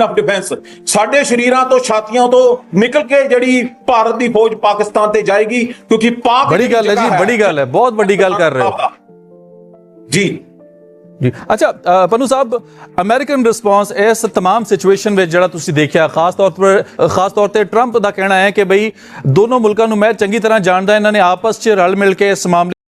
Line of defence ਸਾਡੇ ਸ਼ਰੀਰਾਂ ਤੋਂ ਛਾਤੀਆਂ ਤੋਂ ਨਿਕਲ ਕੇ ਜਿਹੜੀ ਭਾਰਤ ਦੀ ਫੌਜ ਪਾਕਿਸਤਾਨ ਤੇ ਜਾਏਗੀ ਕਿਉਂਕਿ ਪਾਕ ਬੜੀ ਜਿਹੜੀ ਗੱਲ ਹੈ ਜੀ ਜਗ੍ਹਾ ਬੜੀ ਗੱਲ ਹੈ ਬਹੁਤ ਵੱਡੀ ਗੱਲ ਕਰ ਰਹੇ ਹੋ ਜੀ ਜੀ ਅੱਛਾ ਅ, ਪਨੂ ਸਾਹਿਬ ਅਮਰੀਕਨ ਰਿਸਪਾਂਸ ਇਸ तमाम ਸਿਚੁਏਸ਼ਨ ਵਿੱਚ ਜਿਹੜਾ ਤੁਸੀਂ ਦੇਖਿਆ ਖਾਸ ਤੌਰ ਤੇ ਖਾਸ ਤੌਰ ਤੇ ਟਰੰਪ ਦਾ ਕਹਿਣਾ ਹੈ ਕਿ ਬਈ ਦੋਨੋਂ ਮੁਲਕਾਂ ਨੂੰ ਮੈਂ ਚੰਗੀ ਤਰ੍ਹਾਂ ਜਾਣਦਾ ਇਹਨਾਂ ਨੇ ਆਪਸ 'ਚ ਰਲ ਮਿਲ ਕੇ ਇਸ ਮਾਮਲੇ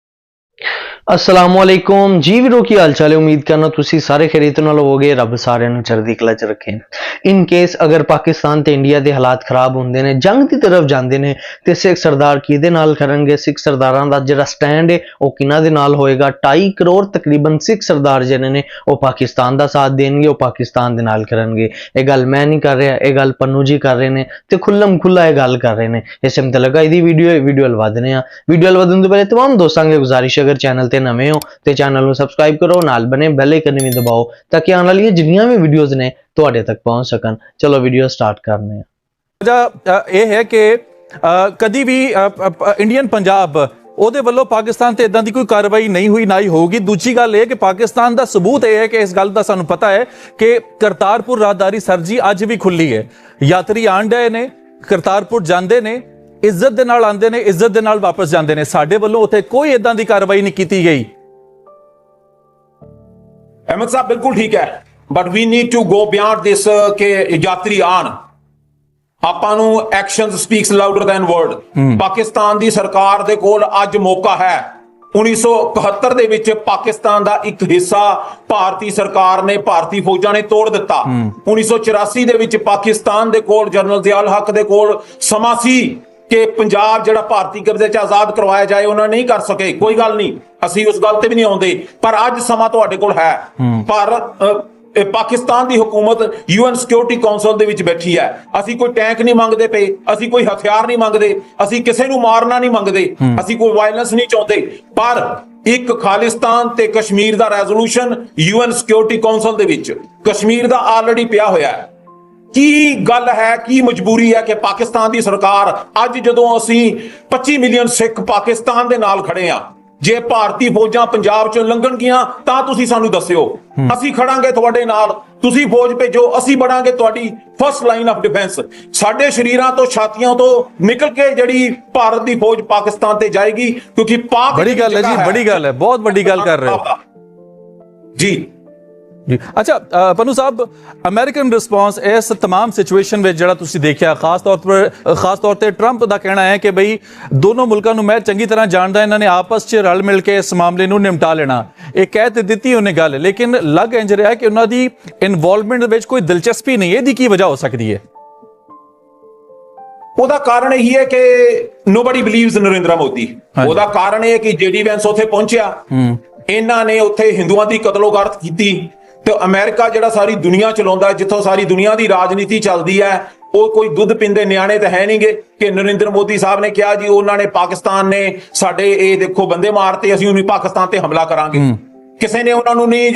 ਅਸਲਾਮ ਵਾਲੇਕੁਮ ਜੀ ਵੀਰੋ ਕੀ ਹਾਲ ਚਾਲ ਹੈ ਉਮੀਦ ਕਰਨਾ ਤੁਸੀਂ ਸਾਰੇ ਖੈਰੀਅਤ ਨਾਲ ਹੋਵੋਗੇ ਰੱਬ ਸਾਰਿਆਂ ਨੂੰ ਚੜ੍ਹਦੀ ਕਲਾ ਚ ਰੱਖੇ ਇਨ ਕੇਸ ਅਗਰ ਪਾਕਿਸਤਾਨ ਤੇ ਇੰਡੀਆ ਦੇ ਹਾਲਾਤ ਖਰਾਬ ਹੁੰਦੇ ਨੇ ਜੰਗ ਦੀ ਤਰਫ ਜਾਂਦੇ ਨੇ ਤੇ ਸਿੱਖ ਸਰਦਾਰ ਕਿਹਦੇ ਨਾਲ ਕਰਨਗੇ ਸਿੱਖ ਸਰਦਾਰਾਂ ਦਾ ਜਿਹੜਾ ਸਟੈਂਡ ਹੈ ਉਹ ਕਿਹਨਾਂ ਦੇ ਨਾਲ ਹੋਏਗਾ 2.5 ਕਰੋੜ ਤਕਰੀਬਨ ਸਿੱਖ ਸਰਦਾਰ ਜਿਹੜੇ ਨੇ ਉਹ ਪਾਕਿਸਤਾਨ ਦਾ ਸਾਥ ਦੇਣਗੇ ਉਹ ਪਾਕਿਸਤਾਨ ਦੇ ਨਾਲ ਕਰਨਗੇ ਇਹ ਗੱਲ ਮੈਂ ਨਹੀਂ ਕਰ ਰਿਹਾ ਇਹ ਗੱਲ ਪੰਨੂ ਜੀ ਕਰ ਰਹੇ ਨੇ ਤੇ ਖੁੱਲਮ ਖੁੱਲਾ ਇਹ ਗੱਲ ਕਰ ਰਹੇ ਨੇ ਇਸ ਸਮੇਂ ਲਗਾ ਇਹਦੀ ਵੀਡੀਓ ਹੈ ਵੀਡੀਓ ਲਵਾ ਦਿੰਦੇ ਆ ਵੀਡੀਓ ਲਵਾ ਤੋਂ ਪਹਿਲੇ तमाम ਦੋਸਤਾਂ ਨੂੰ ਗੁਜ਼ਾਰਿਸ਼ ਹੈ, ਅਗਰ ਚੈਨਲ ਤੇ ਨਵੇਂ ਹੋ ਤੇ ਚੈਨਲ ਨੂੰ ਸਬਸਕ੍ਰਾਈਬ ਕਰੋ, ਨਾਲ ਬਨੇ ਬੈਲ ਆਈਕਨ ਵੀ ਦਬਾਓ ਤਾਂ ਕਿ ਆਉਣ ਵਾਲੀਆਂ ਜਿੰਨੀਆਂ ਵੀ ਵੀਡੀਓਜ਼ ਨੇ ਤੁਹਾਡੇ ਤੱਕ ਪਹੁੰਚ ਸਕਣ। ਚਲੋ ਵੀਡੀਓ ਸਟਾਰਟ ਕਰਨੇ ਆ। ਇਹ ਹੈ ਕਿ ਕਦੀ ਵੀ ਇੰਡੀਅਨ ਪੰਜਾਬ ਉਹਦੇ ਵੱਲੋਂ ਪਾਕਿਸਤਾਨ ਤੇ ਇਦਾਂ ਦੀ ਕੋਈ ਕਾਰਵਾਈ ਨਹੀਂ ਹੋਈ, ਨਾ ਹੀ ਹੋਊਗੀ। ਦੂਜੀ ਗੱਲ ਇਹ ਕਿ ਪਾਕਿਸਤਾਨ ਦਾ ਸਬੂਤ ਇਹ ਹੈ ਕਿ ਇਸ ਗੱਲ ਦਾ ਸਾਨੂੰ ਪਤਾ ਹੈ ਕਿ ਕਰਤਾਰਪੁਰ ਰਾਹਦਾਰੀ ਸਰਜੀ ਅੱਜ ਵੀ ਖੁੱਲੀ ਹੈ। ਯਾਤਰੀ ਆਣ ਡਏ ਨੇ, ਕਰਤਾਰਪੁਰ ਜਾਂਦੇ ਨੇ ਇੱਜ਼ਤ ਦੇ ਨਾਲ ਆਉਂਦੇ ਨੇ ਇੱਜ਼ਤ ਦੇ ਨਾਲ ਵਾਪਸ ਜਾਂਦੇ ਨੇ। ਸਾਡੇ ਵੱਲੋਂ ਉੱਥੇ ਕੋਈ ਇਦਾਂ ਦੀ ਕਾਰਵਾਈ ਨਹੀਂ ਕੀਤੀ ਗਈ। ਅਹਿਮਦ ਸਾਹਿਬ ਬਿਲਕੁਲ ਠੀਕ ਹੈ। But we need to go beyond this ਕਿ ਯਾਤਰੀ ਆਣ ਆਪਾਂ ਨੂੰ actions speaks louder than word Pakistan ਦੀ ਸਰਕਾਰ ਦੇ ਕੋਲ ਅੱਜ ਮੌਕਾ ਹੈ। 1971 ਦੇ ਵਿੱਚ ਪਾਕਿਸਤਾਨ ਦਾ ਇੱਕ ਹਿੱਸਾ ਭਾਰਤੀ ਸਰਕਾਰ ਨੇ ਭਾਰਤੀ ਫੌਜਾਂ ਨੇ ਤੋੜ ਦਿੱਤਾ। 1984 ਦੇ ਵਿੱਚ ਪਾਕਿਸਤਾਨ ਦੇ ਕੋਲ ਜਨਰਲ ਜ਼ਿਆਉਲ ਹੱਕ ਦੇ ਕੋਲ ਸਮਾਂ ਸੀ। ਕਿ ਪੰਜਾਬ ਜਿਹੜਾ ਭਾਰਤੀ ਕਬਜ਼ੇ 'ਚ ਆਜ਼ਾਦ ਕਰਵਾਇਆ ਜਾਏ ਉਹਨਾਂ ਨਹੀਂ ਕਰ ਸਕੇ। ਕੋਈ ਗੱਲ ਨਹੀਂ। ਅਸੀਂ ਉਸ ਗੱਲ ਤੇ ਵੀ ਨਹੀਂ ਆਉਂਦੇ। ਪਰ ਅੱਜ ਸਮਾਂ ਤੁਹਾਡੇ ਕੋਲ ਹੈ। ਭਾਰਤ ਪਾਕਿਸਤਾਨ ਦੀ ਹਕੂਮਤ ਯੂਐਨ ਸਿਕਿਉਰਿਟੀ ਕਾਉਂਸਲ ਦੇ ਵਿੱਚ ਬੈਠੀ ਹੈ। ਅਸੀਂ ਕੋਈ ਟੈਂਕ ਨਹੀਂ ਮੰਗਦੇ ਪਏ। ਅਸੀਂ ਕੋਈ ਹਥਿਆਰ ਨਹੀਂ ਮੰਗਦੇ। ਅਸੀਂ ਕਿਸੇ ਨੂੰ ਮਾਰਨਾ ਨਹੀਂ ਮੰਗਦੇ। ਅਸੀਂ ਕੋਈ ਵਾਇਲੈਂਸ ਨਹੀਂ ਚਾਹੁੰਦੇ। ਪਰ ਇੱਕ ਖਾਲਿਸਤਾਨ ਤੇ ਕਸ਼ਮੀਰ ਦਾ ਰੈਜ਼ੋਲੂਸ਼ਨ ਯੂਐਨ ਸਿਕਿਉਰਿਟੀ ਕਾਉਂਸਲ ਦੇ ਵਿੱਚ। ਕਸ਼ਮੀਰ ਦਾ ਆਲਰੇਡੀ ਪਿਆ ਹੋਇਆ ਹੈ। ਕੀ ਗੱਲ ਹੈ ਕੀ ਮਜਬੂਰੀ ਹੈ ਕਿ ਪਾਕਿਸਤਾਨ ਦੀ ਸਰਕਾਰ ਅੱਜ ਜਦੋਂ ਅਸੀਂ 25 ਮਿਲੀਅਨ ਸਿੱਖ ਪਾਕਿਸਤਾਨ ਦੇ ਨਾਲ ਖੜੇ ਆ ਜੇ ਭਾਰਤੀ ਫੌਜਾਂ ਪੰਜਾਬ ਚੋਂ ਲੰਘਣਗੀਆਂ ਤਾਂ ਤੁਸੀਂ ਸਾਨੂੰ ਦੱਸਿਓ। ਅਸੀਂ ਖੜਾਂਗੇ ਤੁਹਾਡੇ ਨਾਲ ਤੁਸੀਂ ਫੌਜ ਭੇਜੋ ਅਸੀਂ ਬੜਾਂਗੇ ਤੁਹਾਡੀ ਫਸਟ ਲਾਈਨ ਆਫ ਡਿਫੈਂਸ ਸਾਡੇ ਸ਼ਰੀਰਾਂ ਤੋਂ ਛਾਤੀਆਂ ਤੋਂ ਨਿਕਲ ਕੇ ਜਿਹੜੀ ਭਾਰਤ ਦੀ ਫੌਜ ਪਾਕਿਸਤਾਨ ਤੇ ਜਾਏਗੀ ਕਿਉਂਕਿ ਪਾਕ ਬੜੀ ਗੱਲ ਹੈ ਜੀ ਬੜੀ ਗੱਲ ਹੈ ਬਹੁਤ ਵੱਡੀ ਗੱਲ ਕਰ ਰਹੇ ਹੋ। ਜੀ। ਜੀ ਅੱਛਾ ਅ, ਪਨੂ ਸਾਹਿਬ ਅਮਰੀਕਨ ਰਿਸਪਾਂਸ ਇਸ तमाम ਸਿਚੁਏਸ਼ਨ ਵਿੱਚ ਜਿਹੜਾ ਤੁਸੀਂ ਦੇਖਿਆ ਖਾਸ ਤੌਰ ਤੇ ਖਾਸ ਤੌਰ ਤੇ ਟਰੰਪ ਦਾ ਕਹਿਣਾ ਹੈ ਕਿ ਬਈ ਦੋਨੋਂ ਮੁਲਕਾਂ ਨੂੰ ਮੈਂ ਚੰਗੀ ਤਰ੍ਹਾਂ ਜਾਣਦਾ ਇਹਨਾਂ ਨੇ ਆਪਸ 'ਚ ਰਲ ਮਿਲ ਕੇ ਇਸ ਮਾਮਲੇ ਨੂੰ ਨਿਮਟਾ ਲੈਣਾ ਇਹ ਕਹਿ ਤੇ ਦਿੱਤੀ ਉਹਨੇ ਗੱਲ ਲੇਕਿਨ ਲੱਗ ਇੰਜ ਰਿਹਾ ਕਿ ਉਹਨਾਂ ਦੀ ਇਨਵੋਲਵਮੈਂਟ ਵਿੱਚ ਕੋਈ ਦਿਲਚਸਪੀ ਨਹੀਂ ਇਹਦੀ ਕੀ ਵਜ੍ਹਾ ਹੋ ਸਕਦੀ ਹੈ ਉਹਦਾ ਕਾਰਨ ਇਹੀ ਹੈ ਕਿ ਨੋਬਡੀ ਬਲੀਵਸ ਨਰਿੰਦਰ ਮੋਦੀ ਉਹਦਾ ਕਾਰਨ ਇਹ ਹੈ ਕਿ ਜੇਡੀ ਵੈਂਸ ਉੱਥੇ ਪਹੁੰਚਿਆ ਇਹਨਾਂ ਨੇ ਉੱਥੇ ਹਿੰਦੂਆਂ ਦੀ ਕਤਲੋਗਾਰਤ ਕੀਤੀ ਤੇ ਅਮਰੀਕਾ ਜਿਹੜਾ ਸਾਰੀ ਦੁਨੀਆ ਚਲਾਉਂਦਾ ਜਿੱਥੋਂ ਸਾਰੀ ਦੁਨੀਆ ਦੀ ਰਾਜਨੀਤੀ ਚੱਲਦੀ ਹੈ ਉਹ ਕੋਈ ਦੁੱਧ ਪਿੰਦੇ ਨਿਆਣੇ ਤਾਂ ਹੈ ਨਹੀਂਗੇ। ਕਿ ਨਰਿੰਦਰ ਮੋਦੀ ਸਾਹਿਬ ਨੇ ਕਿਹਾ ਜੀ ਉਹਨਾਂ ਨੇ ਪਾਕਿਸਤਾਨ ਨੇ ਸਾਡੇ ਇਹ ਦੇਖੋ ਬੰਦੇ ਮਾਰਤੇ ਅਸੀਂ ਉਹਨੂੰ ਪਾਕਿਸਤਾਨ ਤੇ ਹਮਲਾ ਕਰਾਂਗੇ। ਕਿਸੇ ਨੇ ਉਹਨਾਂ ਨੂੰ ਨਹੀਂ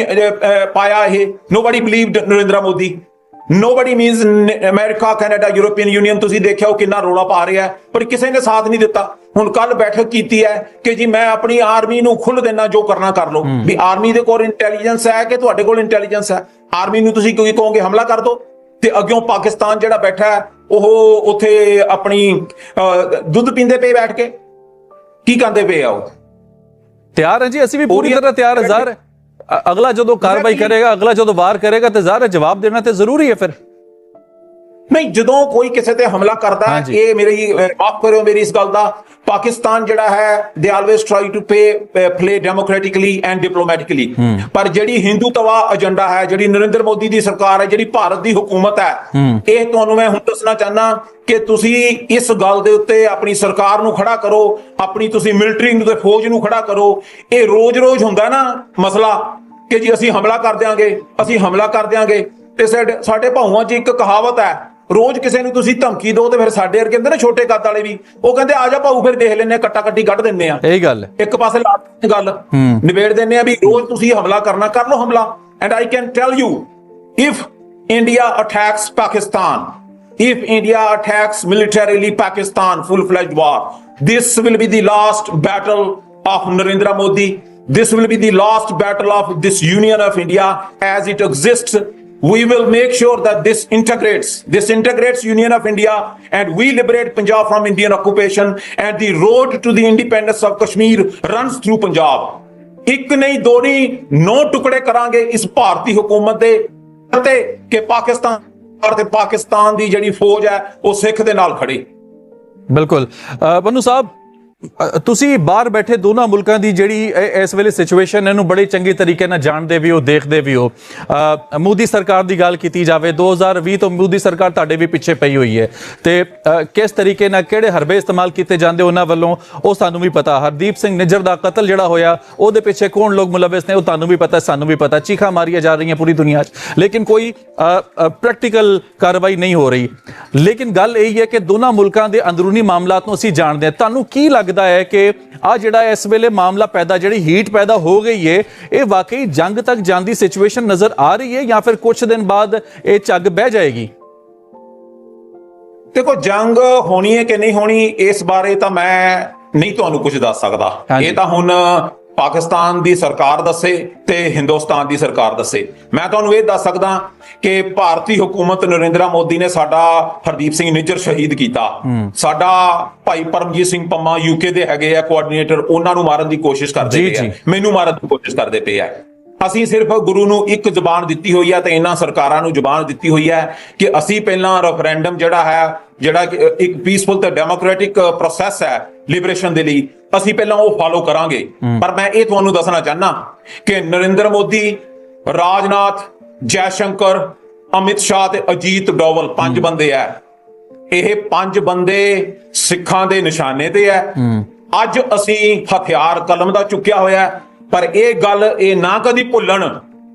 ਪਾਇਆ ਇਹ। Nobody believed Narendra Modi. Nobody means America Canada European union ਤੁਸੀਂ ਦੇਖਿਆ ਉਹ ਕਿੰਨਾ ਰੋਲਾ ਪਾ ਰਿਹਾ ਪਰ ਕਿਸੇ ਨੇ ਸਾਥ ਨਹੀਂ ਦਿੱਤਾ। ਹੁਣ ਕੱਲ ਬੈਠਕ ਕੀਤੀ ਹੈ ਕਿ ਜੀ ਮੈਂ ਆਪਣੀ ਆਰਮੀ ਨੂੰ ਖੁੱਲ ਦੇਣਾ ਜੋ ਕਰਨਾ ਕਰ ਲਓ। ਵੀ ਆਰਮੀ ਦੇ ਕੋਲ ਇੰਟੈਲੀਜੈਂਸ ਹੈ ਕਿ ਤੁਹਾਡੇ ਕੋਲ ਇੰਟੈਲੀਜੈਂਸ ਹੈ? ਆਰਮੀ ਨੂੰ ਤੁਸੀਂ ਕੋਈ ਕਹੋਗੇ ਹਮਲਾ ਕਰ ਦਿਓ ਤੇ ਅੱਗਿਓਂ ਪਾਕਿਸਤਾਨ ਜਿਹੜਾ ਬੈਠਾ ਹੈ ਉਹ ਉੱਥੇ ਆਪਣੀ ਦੁੱਧ ਪੀਂਦੇ ਪਏ ਬੈਠ ਕੇ। ਕੀ ਕਰਦੇ ਪਏ ਆ ਉਹ? ਤਿਆਰ ਹੈ ਜੀ ਅਸੀਂ ਵੀ ਪੂਰੀ ਤਰ੍ਹਾਂ ਤਿਆਰ ਹੈ ਜ਼ਾਹਰ ਹੈ। ਅ- ਅਗਲਾ ਜਦੋਂ ਕਾਰਵਾਈ. ਕਰੇਗਾ ਅਗਲਾ ਜਦੋਂ ਵਾਰ ਕਰੇਗਾ ਤੇ ਜ਼ਾਹਰ ਜਵਾਬ ਦੇਣਾ ਤੇ ਜ਼ਰੂਰੀ ਹੈ ਫਿਰ ਨਹੀਂ ਜਦੋਂ ਕੋਈ ਕਿਸੇ ਤੇ ਹਮਲਾ ਕਰਦਾ ਹੈ। ਇਹ ਮੇਰੀ ਮਾਫ ਕਰਿਓ ਮੇਰੀ ਇਸ ਗੱਲ ਦਾ। ਪਾਕਿਸਤਾਨ ਜਿਹੜਾ ਹੈ ਦੇ always try to pay play democratically and diplomatically ਪਰ ਜਿਹੜੀ ਹਿੰਦੂਤਵਾ ਏਜੰਡਾ ਹੈ ਜਿਹੜੀ ਨਰਿੰਦਰ ਮੋਦੀ ਦੀ ਸਰਕਾਰ ਹੈ ਜਿਹੜੀ ਭਾਰਤ ਦੀ ਹਕੂਮਤ ਹੈ ਇਹ ਤੁਹਾਨੂੰ ਮੈਂ ਹੁਣ ਦੱਸਣਾ ਚਾਹਨਾ ਕਿ ਤੁਸੀਂ ਇਸ ਗੱਲ ਦੇ ਉੱਤੇ ਆਪਣੀ ਸਰਕਾਰ ਨੂੰ ਖੜਾ ਕਰੋ ਆਪਣੀ ਤੁਸੀਂ ਮਿਲਟਰੀ ਨੂੰ ਤੇ ਫੌਜ ਨੂੰ ਖੜਾ ਕਰੋ। ਇਹ ਰੋਜ਼-ਰੋਜ਼ ਹੁੰਦਾ ਨਾ ਮਸਲਾ ਕਿ ਜੀ ਅਸੀਂ ਹਮਲਾ ਕਰ ਦਿਆਂਗੇ ਅਸੀਂ ਹਮਲਾ ਕਰ ਦਿਆਂਗੇ। ਤੇ ਸਾਡੇ ਭਾਊਆਂ 'ਚ ਇੱਕ ਕਹਾਵਤ ਹੈ ਰੋਜ਼ ਕਿਸੇ ਨੂੰ ਤੁਸੀਂ ਧਮਕੀ ਦਿਓ ਤੇ ਫਿਰ ਸਾਡੇ ਵਰਗੇ ਹੁੰਦੇ ਨੇ ਛੋਟੇ ਕੱਦ ਵਾਲੇ ਵੀ ਉਹ ਕਹਿੰਦੇ ਆ ਜਾ ਭਾਊ ਫਿਰ ਦੇਖ ਲੈਨੇ ਕੱਟਾ ਕੱਟੀ ਕੱਢ ਦਿੰਨੇ ਆ ਇਹੀ ਗੱਲ ਇੱਕ ਪਾਸੇ ਲਾ ਦਿੱਤੀ ਗੱਲ ਨਿਬੇੜ ਦਿੰਨੇ ਆ ਵੀ ਰੋਜ਼ ਤੁਸੀਂ ਹਮਲਾ ਕਰਨਾ ਕਰ ਲਓ ਹਮਲਾ and I can tell you if India attacks Pakistan if india attacks militarily pakistan full fledged war this will be the last battle of narendra modi this will be the last battle of this union of india as it exists we will make sure that this integrates this integrates union of india and we liberate punjab from indian occupation and the road to the independence of kashmir runs through punjab ਇੱਕ ਨਹੀਂ ਦੋ ਨਹੀਂ ਨੌ ਟੁਕੜੇ ਕਰਾਂਗੇ ਇਸ ਭਾਰਤੀ ਹਕੂਮਤ ਦੇ ਅਤੇ ਕਿ ਪਾਕਿਸਤਾਨ ਤੇ ਪਾਕਿਸਤਾਨ ਦੀ ਜਿਹੜੀ ਫੌਜ ਹੈ ਉਹ ਸਿੱਖ ਦੇ ਨਾਲ ਖੜੀ ਬਿਲਕੁਲ ਅ, ਪੰਨੂ ਸਾਹਿਬ ਅ, ਤੁਸੀਂ ਬਾਹਰ ਬੈਠੇ ਦੋਨਾਂ ਮੁਲਕਾਂ ਦੀ ਜਿਹੜੀ ਇਸ ਵੇਲੇ ਸਿਚੁਏਸ਼ਨ ਇਹਨੂੰ ਬੜੇ ਚੰਗੇ ਤਰੀਕੇ ਨਾਲ ਜਾਣਦੇ ਵੀ ਹੋ, ਦੇਖਦੇ ਵੀ ਹੋ। ਮੋਦੀ ਸਰਕਾਰ ਦੀ ਗੱਲ ਕੀਤੀ ਜਾਵੇ 2020 ਤੋਂ ਮੋਦੀ ਸਰਕਾਰ ਤੁਹਾਡੇ ਵੀ ਪਿੱਛੇ ਪਈ ਹੋਈ ਹੈ। ਤੇ ਕਿਸ ਤਰੀਕੇ ਨਾਲ ਕਿਹੜੇ ਹਰਬੇ ਇਸਤੇਮਾਲ ਕੀਤੇ ਜਾਂਦੇ ਉਹਨਾਂ ਵੱਲੋਂ, ਉਹ ਸਾਨੂੰ ਵੀ ਪਤਾ। ਹਰਦੀਪ ਸਿੰਘ ਨਿੱਜਰ ਦਾ ਕਤਲ ਜਿਹੜਾ ਹੋਇਆ, ਉਹਦੇ ਪਿੱਛੇ ਕੌਣ ਲੋਕ ਮੁਲਵਿਸ ਨੇ, ਉਹ ਤੁਹਾਨੂੰ ਵੀ ਪਤਾ, ਸਾਨੂੰ ਵੀ ਪਤਾ। ਚੀਖਾਂ ਮਾਰੀਆਂ ਜਾ ਰਹੀਆਂ ਪੂਰੀ ਦੁਨੀਆ 'ਚ। ਲੇਕਿਨ ਕੋਈ ਪ੍ਰੈਕਟੀਕਲ ਕਾਰਵਾਈ ਨਹੀਂ ਹੋ ਰਹੀ। ਲੇਕਿਨ ਗੱਲ ਇਹ ਹੈ ਕਿ ਦੋਨਾਂ ਮੁਲਕਾਂ ਦੇ ਅੰਦਰੂਨੀ ਮਾਮਲਾਤ ਨੂੰ ਅਸੀਂ ਜਾਣਦੇ ਹਾਂ। ਤੁਹਾਨੂੰ ਕੀ ਲੱਗਦਾ ਹੈ ਕਿ ਆ ਜਿਹੜਾ ਇਸ ਵੇਲੇ ਮਾਮਲਾ ਪੈਦਾ ਜਿਹੜੀ ਹੀਟ ਪੈਦਾ ਹੋ ਗਈ ਹੈ ਇਹ ਵਾਕਈ ਜੰਗ ਤੱਕ ਜਾਂਦੀ ਸਿਚੁਏਸ਼ਨ ਨਜ਼ਰ ਆ ਰਹੀ ਹੈ ਜਾਂ ਫਿਰ ਕੁਝ ਦਿਨ ਬਾਅਦ ਇਹ ਝੱਗ ਬਹਿ ਜਾਏਗੀ ਦੇਖੋ ਜੰਗ ਹੋਣੀ ਹੈ ਕਿ ਨਹੀਂ ਹੋਣੀ ਇਸ ਬਾਰੇ ਤਾਂ ਮੈਂ ਨਹੀਂ ਤੁਹਾਨੂੰ ਕੁਝ ਦੱਸ ਸਕਦਾ। ਇਹ ਤਾਂ ਹੁਣ ਪਾਕਿਸਤਾਨ ਦੀ ਸਰਕਾਰ ਦੱਸੇ ਤੇ ਹਿੰਦੁਸਤਾਨ ਦੀ ਸਰਕਾਰ ਦੱਸੇ। ਮੈਂ ਤੁਹਾਨੂੰ ਇਹ ਦੱਸ ਸਕਦਾ ਕਿ ਭਾਰਤੀ ਹਕੂਮਤ ਨਰਿੰਦਰ ਮੋਦੀ ਨੇ ਸਾਡਾ ਹਰਦੀਪ ਸਿੰਘ ਨਿੱਜਰ ਸ਼ਹੀਦ ਕੀਤਾ। ਸਾਡਾ ਭਾਈ ਪਰਮਜੀਤ ਸਿੰਘ ਪੰਮਾ ਯੂਕੇ ਦੇ ਹੈਗੇ ਆ ਕੋਆਰਡੀਨੇਟਰ ਉਹਨਾਂ ਨੂੰ ਮਾਰਨ ਦੀ ਕੋਸ਼ਿਸ਼ ਕਰਦੇ ਪਏ। ਆ। ਮੈਨੂੰ ਮਾਰਨ ਦੀ ਕੋਸ਼ਿਸ਼ ਕਰਦੇ ਪਏ ਆ। ਅਸੀਂ ਸਿਰਫ ਗੁਰੂ ਨੂੰ ਇੱਕ ਜ਼ੁਬਾਨ ਦਿੱਤੀ ਹੋਈ ਹੈ ਤੇ ਇਹਨਾਂ ਸਰਕਾਰਾਂ ਨੂੰ ਜ਼ੁਬਾਨ ਦਿੱਤੀ ਹੋਈ ਹੈ ਕਿ ਅਸੀਂ ਪਹਿਲਾਂ ਰੈਫਰੈਂਡਮ ਜਿਹੜਾ ਹੈ ਜਿਹੜਾ ਇੱਕ ਪੀਸਫੁਲ ਤੇ ਡੈਮੋਕ੍ਰੈਟਿਕ ਪ੍ਰੋਸੈਸ ਹੈ ਲਿਬਰੇਸ਼ਨ ਦੇ ਲਈ ਅਸੀਂ ਪਹਿਲਾਂ ਉਹ ਫਾਲੋ ਕਰਾਂਗੇ। ਪਰ ਮੈਂ ਇਹ ਤੁਹਾਨੂੰ ਦੱਸਣਾ ਚਾਹਨਾ ਕਿ ਨਰਿੰਦਰ ਮੋਦੀ ਰਾਜਨਾਥ ਜੈ ਸ਼ੰਕਰ ਅਮਿਤ ਸ਼ਾਹ ਤੇ ਅਜੀਤ ਡੋਵਲ ਪੰਜ ਬੰਦੇ ਆ ਇਹ ਪੰਜ ਬੰਦੇ ਸਿੱਖਾਂ ਦੇ ਨਿਸ਼ਾਨੇ ਤੇ ਹੈ। ਅੱਜ ਅਸੀਂ ਹਥਿਆਰ ਕਲਮ ਦਾ ਚੁੱਕਿਆ ਹੋਇਆ ਹੈ, ਪਰ ਇਹ ਗੱਲ ਇਹ ਨਾ ਕਦੀ ਭੁੱਲਣ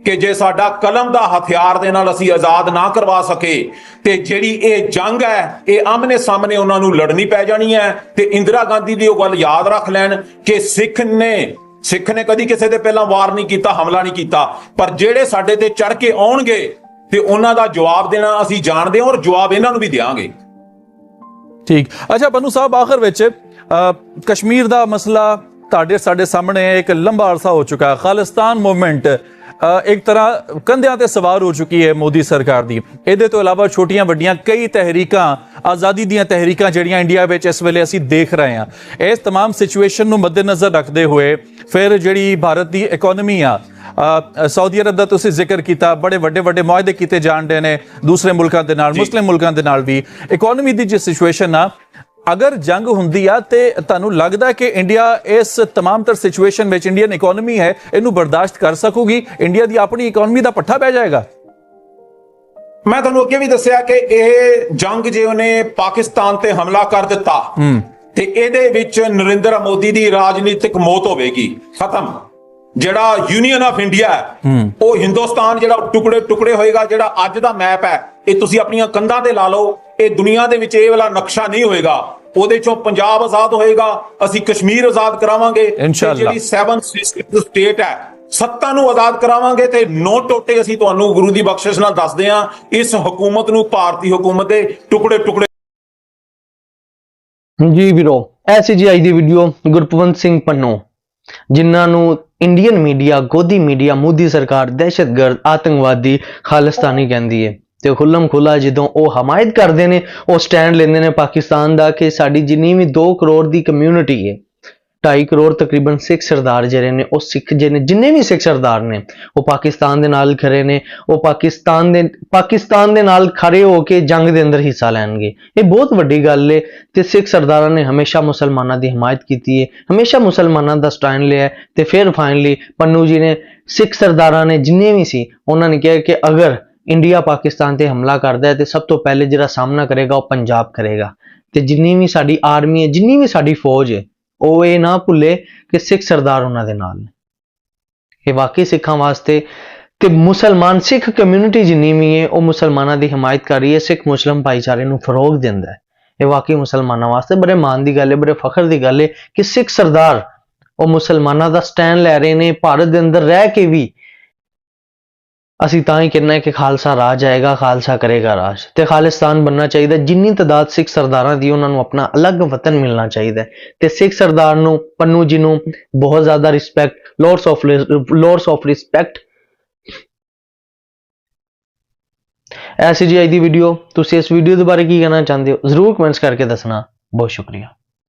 ਕਿ ਜੇ ਸਾਡਾ ਕਲਮ ਦਾ ਹਥਿਆਰ ਦੇ ਨਾਲ ਅਸੀਂ ਆਜ਼ਾਦ ਨਾ ਕਰਵਾ ਸਕੇ, ਤੇ ਜਿਹੜੀ ਇਹ ਜੰਗ ਹੈ, ਇਹ ਆਮਨੇ ਸਾਹਮਣੇ ਉਹਨਾਂ ਨੂੰ ਲੜਨੀ ਪੈ ਜਾਣੀ ਹੈ, ਤੇ ਇੰਦਰਾ ਗਾਂਧੀ ਦੀ ਉਹ ਗੱਲ ਯਾਦ ਰੱਖ ਲੈਣ ਕਿ ਸਿੱਖ ਨੇ ਸਿੱਖ ਨੇ ਕਦੀ ਕਿਸੇ ਦੇ ਪਹਿਲਾਂ ਵਾਰ ਨਹੀਂ ਕੀਤਾ, ਹਮਲਾ ਨਹੀਂ ਕੀਤਾ, ਪਰ ਜਿਹੜੇ ਸਾਡੇ ਤੇ ਚੜ ਕੇ ਆਉਣਗੇ, ਤੇ ਉਹਨਾਂ ਦਾ ਜਵਾਬ ਦੇਣਾ ਅਸੀਂ ਜਾਣਦੇ ਹਾਂ ਔਰ ਜਵਾਬ ਇਹਨਾਂ ਨੂੰ ਵੀ ਦੇਵਾਂਗੇ ਠੀਕ। ਅੱਛਾ ਬਨੂ ਸਾਹਿਬ, ਆਖਰ ਵਿੱਚ ਕਸ਼ਮੀਰ ਦਾ ਮਸਲਾ ਤੁਹਾਡੇ ਸਾਡੇ ਸਾਹਮਣੇ ਇੱਕ ਲੰਬਾ ਅਰਸਾ ਹੋ ਚੁੱਕਾ ਹੈ ਖਾਲਿਸਤਾਨ ਮੂਵਮੈਂਟ ਇੱਕ ਤਰ੍ਹਾਂ ਕੰਧਿਆਂ ਤੇ ਸਵਾਰ ਹੋ ਚੁੱਕੀ ਹੈ ਮੋਦੀ ਸਰਕਾਰ ਦੀ ਇਹਦੇ ਤੋਂ ਇਲਾਵਾ ਛੋਟੀਆਂ ਵੱਡੀਆਂ ਕਈ ਤਹਿਰੀਕਾਂ ਆਜ਼ਾਦੀ ਦੀਆਂ ਤਹਿਰੀਕਾਂ ਜਿਹੜੀਆਂ ਇੰਡੀਆ ਵਿੱਚ ਇਸ ਵੇਲੇ ਅਸੀਂ ਦੇਖ ਰਹੇ ਹਾਂ ਇਸ तमाम ਸਿਚੁਏਸ਼ਨ ਨੂੰ ਮੱਦੇਨਜ਼ਰ ਰੱਖਦੇ ਹੋਏ ਫਿਰ ਜਿਹੜੀ ਭਾਰਤ ਦੀ ਇਕਨੋਮੀ ਆ ਅ, ਸਾਊਦੀ ਅਰਬ ਦਾ ਤੁਸੀਂ ਜ਼ਿਕਰ ਕੀਤਾ ਬੜੇ ਵੱਡੇ ਵੱਡੇ ਮੁਆਹਦੇ ਕੀਤੇ ਜਾਣਦੇ ਨੇ ਦੂਸਰੇ ਮੁਲਕਾਂ ਦੇ ਨਾਲ ਮੁਸਲਿਮ ਮੁਲਕਾਂ ਦੇ ਨਾਲ ਵੀ ਇਕਨੋਮੀ ਦੀ ਜੋ ਸਿਚੁਏਸ਼ਨ ਆ ਅਗਰ ਜੰਗ ਹੁੰਦੀ ਆ ਤੇ ਤੁਹਾਨੂੰ ਲੱਗਦਾ ਕਿ ਇੰਡੀਆ ਇਸ तमाम ਤਰ ਸਿਚੁਏਸ਼ਨ ਵਿੱਚ ਇੰਡੀਅਨ ਇਕਨੋਮੀ ਹੈ ਇਹਨੂੰ ਬਰਦਾਸ਼ਤ ਕਰ ਸਕੂਗੀ ਇੰਡੀਆ ਦੀ ਆਪਣੀ ਇਕਨੋਮੀ ਦਾ ਪੱਠਾ ਬਹਿ ਜਾਏਗਾ ਮੈਂ ਤੁਹਾਨੂੰ ਅੱਗੇ ਵੀ ਦੱਸਿਆ ਕਿ ਇਹ ਜੰਗ ਜੇ ਉਹਨੇ ਪਾਕਿਸਤਾਨ ਤੇ ਹਮਲਾ ਕਰ ਦਿੱਤਾ ਤੇ ਇਹਦੇ ਵਿੱਚ ਨਰਿੰਦਰ ਮੋਦੀ ਦੀ ਰਾਜਨੀਤਿਕ ਮੌਤ ਹੋਵੇਗੀ ਖਤਮ ਜਿਹੜਾ ਯੂਨੀਅਨ ਆਫ ਇੰਡੀਆ ਉਹ ਹਿੰਦੁਸਤਾਨ ਜਿਹੜਾ ਟੁਕੜੇ ਟੁਕੜੇ ਹੋਏਗਾ ਜਿਹੜਾ ਅੱਜ ਦਾ ਮੈਪ ਹੈ ਇਹ ਤੁਸੀਂ ਆਪਣੀਆਂ ਕੰਧਾਂ ਤੇ ਲਾ ਲਓ ਇਹ ਦੁਨੀਆ ਦੇ ਵਿੱਚ ਇਹ ਵਾਲਾ ਨਕਸ਼ਾ ਨਹੀਂ ਹੋਏਗਾ। ਉਹਦੇ ਚੋਂ ਪੰਜਾਬ ਆਜ਼ਾਦ ਹੋਏਗਾ ਅਸੀਂ ਕਸ਼ਮੀਰ ਆਜ਼ਾਦ ਕਰਾਵਾਂਗੇ। ਜਿਹੜੀ 7 ਸਟੇਟ ਹੈ ਸੱਤਾ ਨੂੰ ਆਜ਼ਾਦ ਕਰਾਵਾਂਗੇ ਤੇ ਨੋ ਟੋਟੇ ਅਸੀਂ ਤੁਹਾਨੂੰ ਗੁਰੂ ਦੀ ਬਖਸ਼ਿਸ਼ ਨਾਲ ਦੱਸਦੇ ਹਾਂ ਇਸ ਹਕੂਮਤ ਨੂੰ ਭਾਰਤੀ ਹਕੂਮਤ ਦੇ ਟੁਕੜੇ ਟੁਕੜੇ। ਜੀ ਵੀਰੋ ਐਸੀ ਜੀ ਅੱਜ ਦੀ ਵੀਡੀਓ ਗੁਰਪਵੰਤ ਸਿੰਘ ਪੰਨੋ ਜਿਨ੍ਹਾਂ ਨੂੰ Indian media godi media Modi ਸਰਕਾਰ ਦਹਿਸ਼ਤਗਰਦ ਆਤੰਕਵਾਦੀ ਖਾਲਿਸਤਾਨੀ ਕਹਿੰਦੀ ਹੈ ਤੇ ਖੁੱਲਮ ਖੁੱਲਾ ਜਦੋਂ ਉਹ ਹਮਾਇਤ ਕਰਦੇ ਨੇ, ਉਹ ਸਟੈਂਡ ਲੈਂਦੇ ਨੇ ਪਾਕਿਸਤਾਨ ਦਾ ਕਿ ਸਾਡੀ ਜਿੰਨੀ ਵੀ 2 ਕਰੋੜ ਦੀ ਕਮਿਊਨਿਟੀ ਹੈ 2.5 ਕਰੋੜ ਤਕਰੀਬਨ ਸਿੱਖ ਸਰਦਾਰ ਜਿਹੜੇ ਨੇ, ਉਹ ਸਿੱਖ ਜਿਹਨੇ ਜਿੰਨੇ ਵੀ ਸਿੱਖ ਸਰਦਾਰ ਨੇ, ਉਹ ਪਾਕਿਸਤਾਨ ਦੇ ਨਾਲ ਖੜੇ ਨੇ, ਉਹ ਪਾਕਿਸਤਾਨ ਦੇ ਪਾਕਿਸਤਾਨ ਦੇ ਨਾਲ ਖੜੇ ਹੋ ਕੇ ਜੰਗ ਦੇ ਅੰਦਰ ਹਿੱਸਾ ਲੈਣਗੇ। ਇਹ ਬਹੁਤ ਵੱਡੀ ਗੱਲ ਹੈ ਤੇ ਸਿੱਖ ਸਰਦਾਰਾਂ ਨੇ ਹਮੇਸ਼ਾ ਮੁਸਲਮਾਨਾਂ ਦੀ ਹਮਾਇਤ ਕੀਤੀ ਹੈ, ਹਮੇਸ਼ਾ ਮੁਸਲਮਾਨਾਂ ਦਾ ਸਟੈਂਡ ਲਿਆ ਹੈ ਤੇ ਫਿਰ ਫਾਈਨਲੀ ਪੰਨੂ ਜੀ ਨੇ ਸਿੱਖ ਸਰਦਾਰਾਂ ਨੇ ਜਿੰਨੇ ਵੀ ਸੀ, ਉਹਨਾਂ ਨੇ ਕਿਹਾ ਕਿ ਅਗਰ ਇੰਡੀਆ ਪਾਕਿਸਤਾਨ ਤੇ ਹਮਲਾ ਕਰਦਾ ਹੈ ਤੇ ਸਭ ਤੋਂ ਪਹਿਲੇ ਜਿਹੜਾ ਸਾਹਮਣਾ ਕਰੇਗਾ ਉਹ ਪੰਜਾਬ ਕਰੇਗਾ। ਤੇ ਜਿੰਨੀ ਵੀ ਸਾਡੀ ਆਰਮੀ ਹੈ, ਜਿੰਨੀ ਵੀ ਸਾਡੀ ਫੌਜ ਹੈ, ਉਹ ਇਹ ਨਾ ਭੁੱਲੇ ਕਿ ਸਿੱਖ ਸਰਦਾਰ ਉਹਨਾਂ ਦੇ ਨਾਲ ਨੇ। ਇਹ ਵਾਕਈ ਸਿੱਖਾਂ ਵਾਸਤੇ ਤੇ ਮੁਸਲਮਾਨ ਸਿੱਖ ਕਮਿਊਨਿਟੀ ਜਿੰਨੀ ਵੀ ਹੈ, ਉਹ ਮੁਸਲਮਾਨਾਂ ਦੀ ਹਮਾਇਤ ਕਰ ਰਹੀ ਹੈ, ਸਿੱਖ ਮੁਸਲਮ ਭਾਈਚਾਰੇ ਨੂੰ ਫਰੋਗ ਦਿੰਦਾ ਹੈ। ਇਹ ਵਾਕਈ ਮੁਸਲਮਾਨਾਂ ਵਾਸਤੇ ਬੜੇ ਮਾਣ ਦੀ ਗੱਲ ਹੈ, ਬੜੇ ਫਖਰ ਦੀ ਗੱਲ ਹੈ ਕਿ ਸਿੱਖ ਸਰਦਾਰ ਉਹ ਮੁਸਲਮਾਨਾਂ ਦਾ ਸਟੈਂਡ ਲੈ ਰਹੇ ਨੇ, ਭਾਰਤ ਦੇ ਅੰਦਰ ਰਹਿ ਕੇ ਵੀ ਅਸੀਂ ਤਾਂ ਹੀ ਕਹਿੰਨਾ ਹੈ ਕਿ ਖਾਲਸਾ ਰਾਜ ਆਏਗਾ ਖਾਲਸਾ ਕਰੇਗਾ ਰਾਜ। ਤੇ ਖਾਲਿਸਤਾਨ ਬੰਨਣਾ ਚਾਹੀਦਾ ਜਿੰਨੀ ਤਦਾਦ ਸਿੱਖ ਸਰਦਾਰਾਂ ਦੀ, ਉਹਨਾਂ ਨੂੰ ਆਪਣਾ ਅਲੱਗ ਵਤਨ ਮਿਲਣਾ ਚਾਹੀਦਾ ਹੈ। ਤੇ ਸਿੱਖ ਸਰਦਾਰ ਨੂੰ, ਪੰਨੂ ਜੀ ਨੂੰ ਬਹੁਤ ਜ਼ਿਆਦਾ respect lords of lords of respect ਐਸੀ ਜੀ ਅੱਜ ਦੀ ਵੀਡੀਓ ਤੁਸੀਂ ਇਸ ਵੀਡੀਓ ਦੇ ਬਾਰੇ ਕੀ ਕਹਿਣਾ ਚਾਹੁੰਦੇ ਹੋ? ਜ਼ਰੂਰ ਕਮੈਂਟਸ ਕਰਕੇ ਦੱਸਣਾ। ਬਹੁਤ ਸ਼ੁਕਰੀਆ।